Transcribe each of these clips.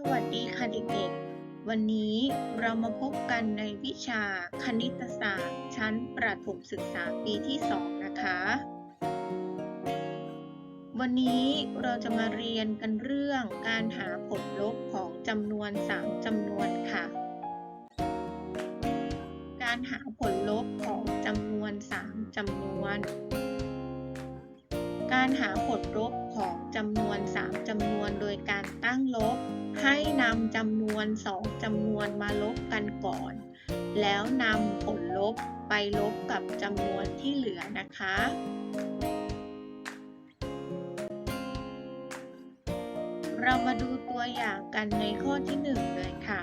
สวัสดีค่ะเด็กๆ วันนี้เรามาพบกันในวิชาคณิตศาสตร์ ชั้นประถมศึกษาปีที่ 2 นะคะ วันนี้เราจะมาเรียนกันเรื่องการหาผลลบของจำนวน 3จำนวนค่ะ การหาผลลบของจำนวน 3จำนวน การหาผลลบของจำนวน 3จำนวนโดยการตั้งลบ ให้นำจำนวน2จำนวนมาลบกันก่อน แล้วนำผลลบไปลบกับจำนวนที่เหลือนะคะเรามาดูตัวอย่างกันในข้อที่ 1 เลยค่ะ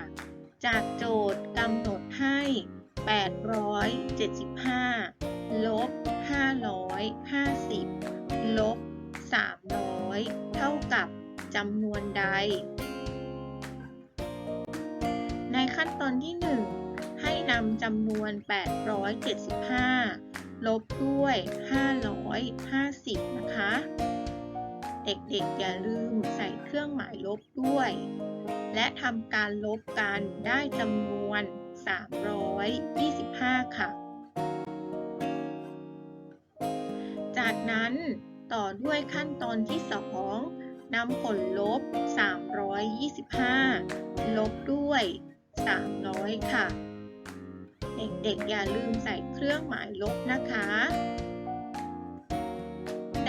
จากโจทย์กำหนดให้ 875 ลบ 550 ลบ 300 เท่ากับจำนวนใด ตอนที่ 1 ให้นำจำนวน 875 ลบด้วย 550 นะคะ เด็กๆอย่าลืมใส่เครื่องหมายลบด้วย และทำการลบกันได้จำนวน 325 ค่ะ จากนั้นต่อด้วยขั้นตอนที่ 2นำผลลบ 325 ลบด้วย 300 ค่ะ เด็กๆอย่าลืมใส่เครื่องหมายลบนะคะ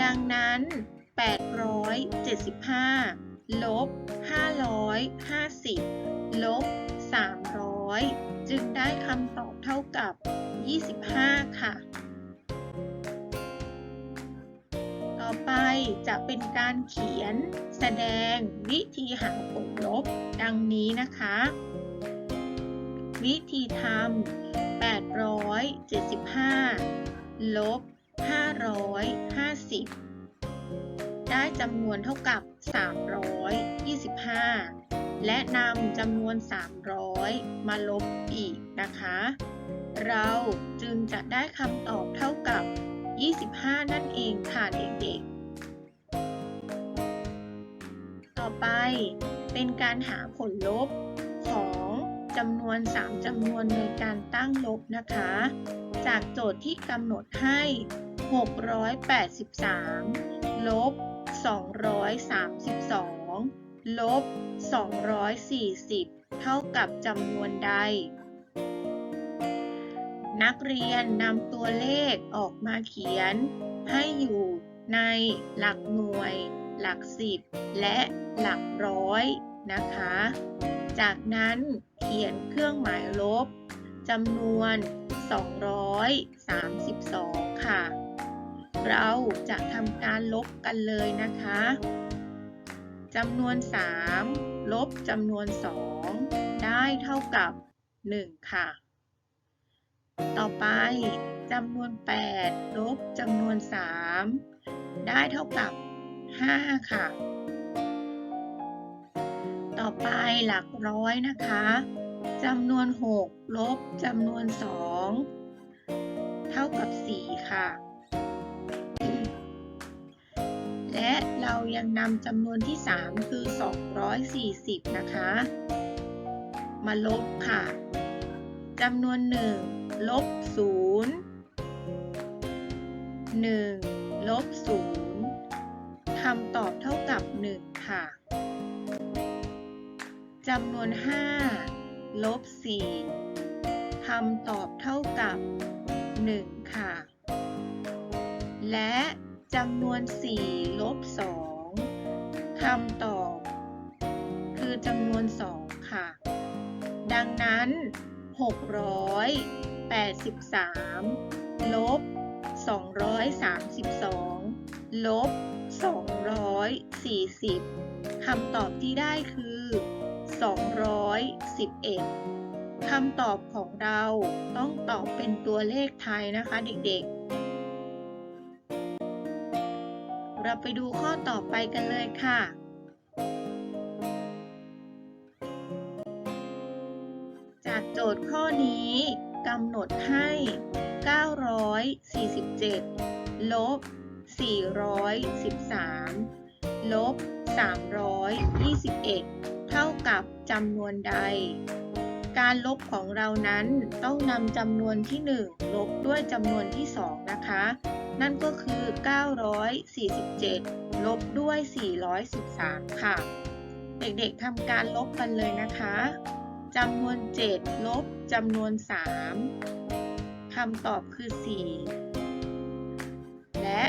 ดังนั้น 875 ลบ 550 ลบ 300 จึงได้คำตอบเท่ากับ 25 ค่ะ ต่อไปจะเป็นการเขียนแสดงวิธีหาผลลบดังนี้นะคะ วิธีทำ875 ลบ 550 ได้จำนวนเท่ากับ 325 และนำจำนวน 300 มาลบอีกนะคะ เราจึงจะได้คำตอบเท่ากับ 25 นั่นเองค่ะเด็กๆต่อไปเป็นการหาผลลบ จำนวน 3จำนวนในการตั้งลบนะคะ จากโจทย์ที่กำหนดให้ 683 ลบ 232 ลบ 240 เท่ากับจำนวนใด นักเรียนนำตัวเลขออกมาเขียน ให้อยู่ในหลักหน่วย หลักสิบ และหลักร้อยนะคะ จากนั้นเขียนเครื่องหมายลบจำนวน 232 ค่ะ เราจะทำการลบกันเลยนะคะจำนวน 3 ลบจำนวน 2 ได้เท่ากับ 1 ค่ะ ต่อไปจำนวน 8 ลบจำนวน 3 ได้เท่ากับ 5 ค่ะ ต่อไปหลักร้อยนะคะจำนวน 6 ลบจำนวน 2 เท่ากับ 4 ค่ะ และเรายังนำจำนวนที่ 3 คือ 240 นะคะ มาลบค่ะจำนวน 1 ลบ 0 1 ลบ 0คำตอบเท่ากับ 1 ค่ะ จำนวน 5 ลบ 4คำตอบเท่ากับ 1 ค่ะ และจำนวน 4 ลบ 2คำตอบ คือจำนวน 2 ค่ะ ดังนั้น 683 ลบ 232 ลบ 240 คำตอบที่ได้คือ 211คำตอบของเราต้องตอบเป็นตัวเลขไทยนะคะเด็กๆ เราไปดูข้อต่อไปกันเลยค่ะ จากโจทย์ข้อนี้กำหนดให้ 947 ลบ 413 ลบ 321 เท่ากับจำนวนใด การลบของเรานั้นต้องนำจำนวนที่ 1 ลบด้วยจำนวนที่ 2 นะคะ นั่นก็คือ 947 ลบด้วย 413 ค่ะ เด็กๆทำการลบกันเลยนะคะจำนวน 7 ลบจำนวน 3คำตอบคือ 4 และ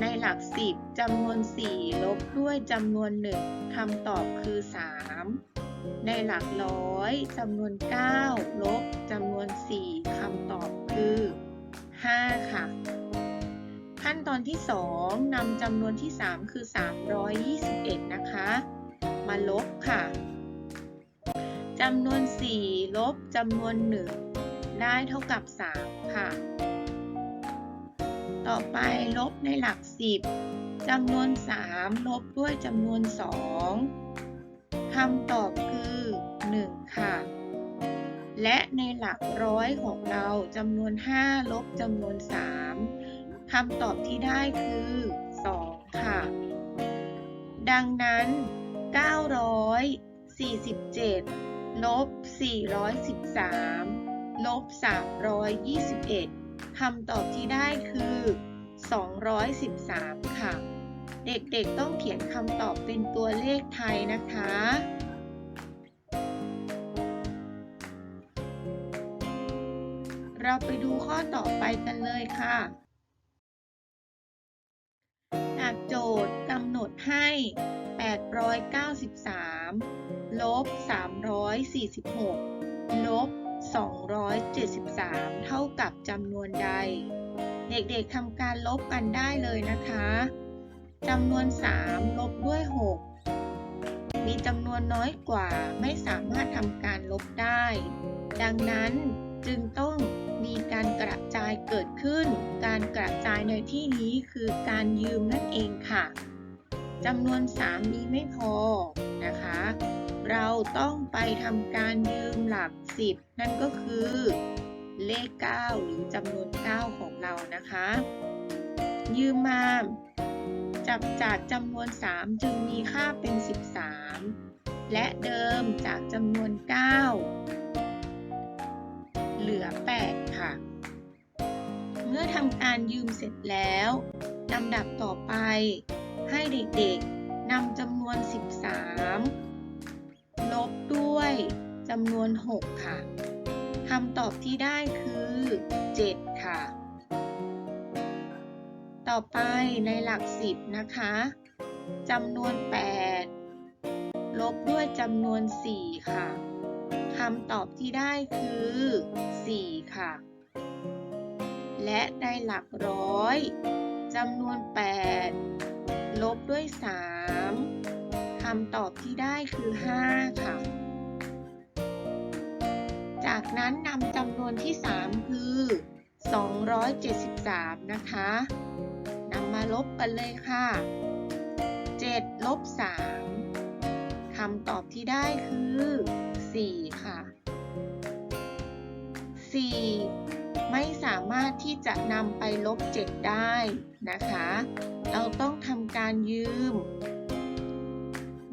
ในหลัก 10จำนวน 4 ลบด้วยจำนวน 1คำตอบคือ 3 ในหลักร้อยจำนวน 9 ลบจำนวน 4คำตอบคือ 5 ค่ะ ขั้นตอนที่ 2นำจำนวนที่ 3 คือ 321 นะคะ มาลบค่ะจำนวน 4 ลบจำนวน 1 ได้เท่ากับ 3 ค่ะ ต่อไปลบในหลัก 10จำนวน 3 ลบด้วยจำนวน 2คำตอบคือ 1 ค่ะ และในหลักร้อยของเราจำนวน 5 ลบจำนวน 3คำตอบที่ได้คือ 2 ค่ะ ดังนั้น 947 ลบ 413 ลบ 321 คำตอบที่ได้คือ 213 ค่ะ เด็กๆต้องเขียนคำตอบเป็นตัวเลขไทยนะคะเราไปดูข้อต่อไปกันเลยค่ะ จากโจทย์กำหนดให้ 893 ลบ 346 ลบ 273 เท่ากับจำนวนใด เด็กๆทำการลบกันได้เลยนะคะจำนวน 3 ลบด้วย 6 มีจำนวนน้อยกว่าไม่สามารถทำการลบได้ ดังนั้นจึงต้องมีการกระจายเกิดขึ้น การกระจายในที่นี้คือการยืมนั่นเองค่ะจำนวน 3 มีไม่พอนะคะ เราต้องไปทำการยืมหลัก 10 นั่นก็คือ เลข 9 หรือจำนวน 9 ของเรานะคะ ยืมมาจับจากจำนวน 3 จึงมีค่าเป็น 13 และเดิมจากจำนวน 9 เหลือ 8 ค่ะ เมื่อทำการยืมเสร็จแล้วลำดับต่อไปให้เด็กๆนำจำนวน 13 ลบด้วยจำนวน 6 ค่ะคำตอบที่ได้คือ 7 ค่ะ ต่อไปในหลัก 10 นะคะจำนวน 8 ลบด้วยจำนวน 4 ค่ะคำตอบที่ได้คือ 4 ค่ะ และในหลักร้อยจำนวน 8 ลบด้วย 3ำตอบที่ได้คือ 5 ค่ะ จากนั้นนำจำนวนที่ 3 คือ 273 นะคะนำมาลบกันเลยค่ะ 7 ลบ 3คำตอบที่ได้คือ 4 ค่ะ 4 ไม่สามารถที่จะนำไปลบ 7 ได้นะคะ เราต้องทำการยืม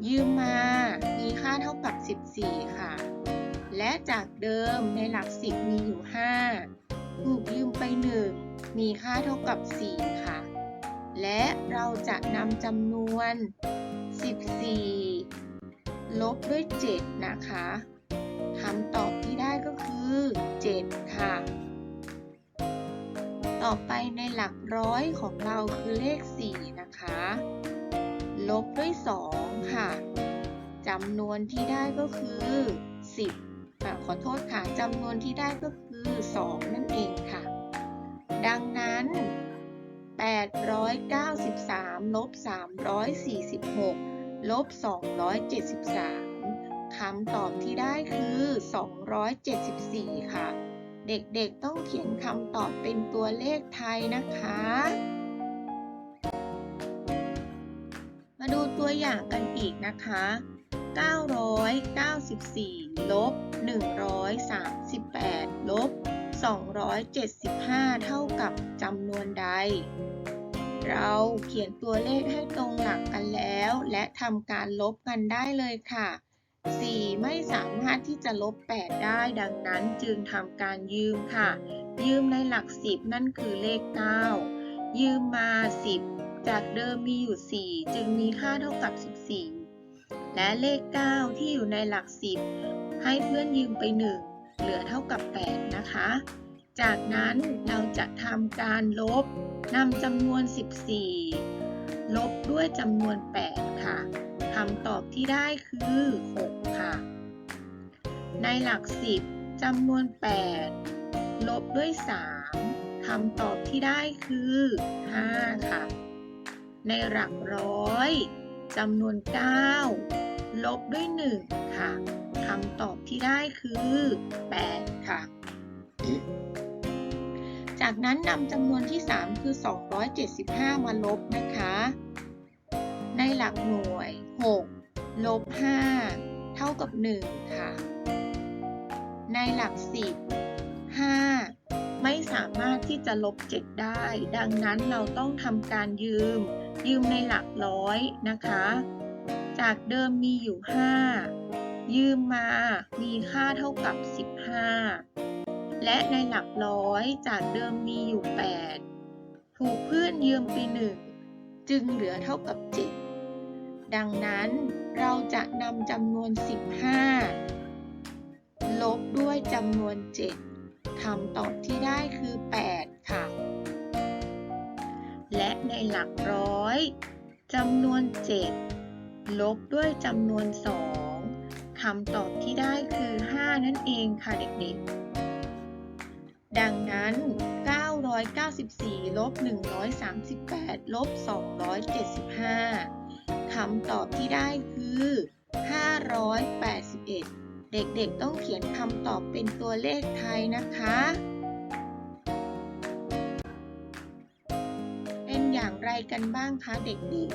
ยืมมา มีค่าเท่ากับ 14 ค่ะ และจากเดิมในหลัก 10 มีอยู่ 5 ถูกยืมไป 1 มีค่าเท่ากับ 4 ค่ะ และเราจะนำจำนวน 14 ลบด้วย 7 นะคะคำตอบที่ได้ก็คือ 7 ค่ะ ต่อไปในหลักร้อยของเราคือเลข 4 นะคะ ลบด้วย 2 ค่ะจำนวนที่ได้ก็คือ 10อะขอโทษค่ะจำนวนที่ได้ก็คือ 2 นั่นเองค่ะ ดังนั้น 893 ลบ 346 ลบ 273 คำตอบที่ได้คือ 274 ค่ะ เด็กๆต้องเขียนคำตอบเป็นตัวเลขไทยนะคะ มาดูตัวอย่างกันอีกนะคะ 994 ลบ 138 ลบ 275 เท่ากับจำนวนใด เราเขียนตัวเลขให้ตรงหลักกันแล้ว และทำการลบกันได้เลยค่ะ 4 ไม่สามารถที่จะลบ 8 ได้ดังนั้นจึงทำการยืมค่ะ ยืมในหลัก 10 นั่นคือเลข 9 ยืมมา 10 จากเดิมมีอยู่ 4 จึงมีค่าเท่ากับ 14 และเลข 9 ที่อยู่ในหลัก 10 ให้เพื่อนยืมไป 1 เหลือเท่ากับ 8 นะคะ จากนั้นเราจะทำการลบนำจำนวน 14 ลบด้วยจำนวน 8 ค่ะคำตอบที่ได้คือ 6 ค่ะ ในหลัก 10จำนวน 8 ลบด้วย 3คำตอบที่ได้คือ 5 ค่ะ ในหลักร้อยจำนวน 9 ลบด้วย 1 ค่ะคำตอบที่ได้คือ 8 ค่ะ จากนั้นนำจำนวนที่ 3 คือ 275 มาลบนะคะ ในหลักหน่วย 6 ลบ 5 เท่ากับ 1 ค่ะ ในหลัก 10 5 ไม่สามารถที่จะลบ 7 ได้ ดังนั้นเราต้องทำการยืม ยืมในหลักร้อยนะคะ จากเดิมมีอยู่ 5 ยืมมามีค่าเท่ากับ 15 และในหลักร้อยจากเดิมมีอยู่ 8 ถูกเพื่อนยืมไป1จึงเหลือเท่ากับ 7 ดังนั้นเราจะนำจำนวน 15 ลบด้วยจำนวน 7คำตอบที่ได้คือ 8 ค่ะ และในหลักร้อยจำนวน 7 ลบด้วยจำนวน 2คำตอบที่ได้คือ 5 นั่นเองค่ะเด็กๆ ดังนั้น 994 ลบ 138 ลบ 275 คำตอบที่ได้คือ 581 เด็กๆ ต้องเขียนคำตอบเป็นตัวเลขไทยนะคะ ไรกันบ้างคะเด็ก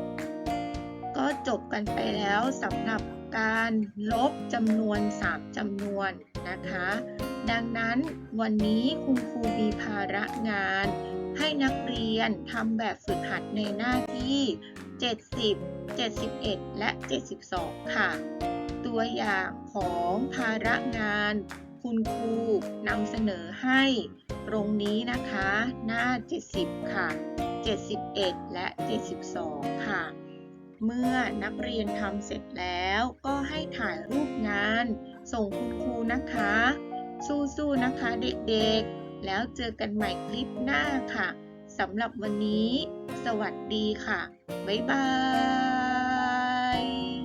ๆ ก็จบกันไปแล้วสำหรับการลบจำนวน 3จำนวนนะคะ ดังนั้นวันนี้คุณครูมีภาระงาน ให้นักเรียนทำแบบฝึกหัดในหน้าที่ 70 71 และ 72 ค่ะ ตัวอย่างของภาระงาน คุณครูนำเสนอให้ตรงนี้นะคะ หน้า 70 ค่ะ 71 และ 72 ค่ะ เมื่อนักเรียนทำเสร็จแล้วก็ให้ถ่ายรูปงาน ส่งคุณครูนะคะ สู้ๆนะคะเด็กๆ แล้วเจอกันใหม่คลิปหน้าค่ะสำหรับวันนี้ สวัสดีค่ะ บ๊ายบาย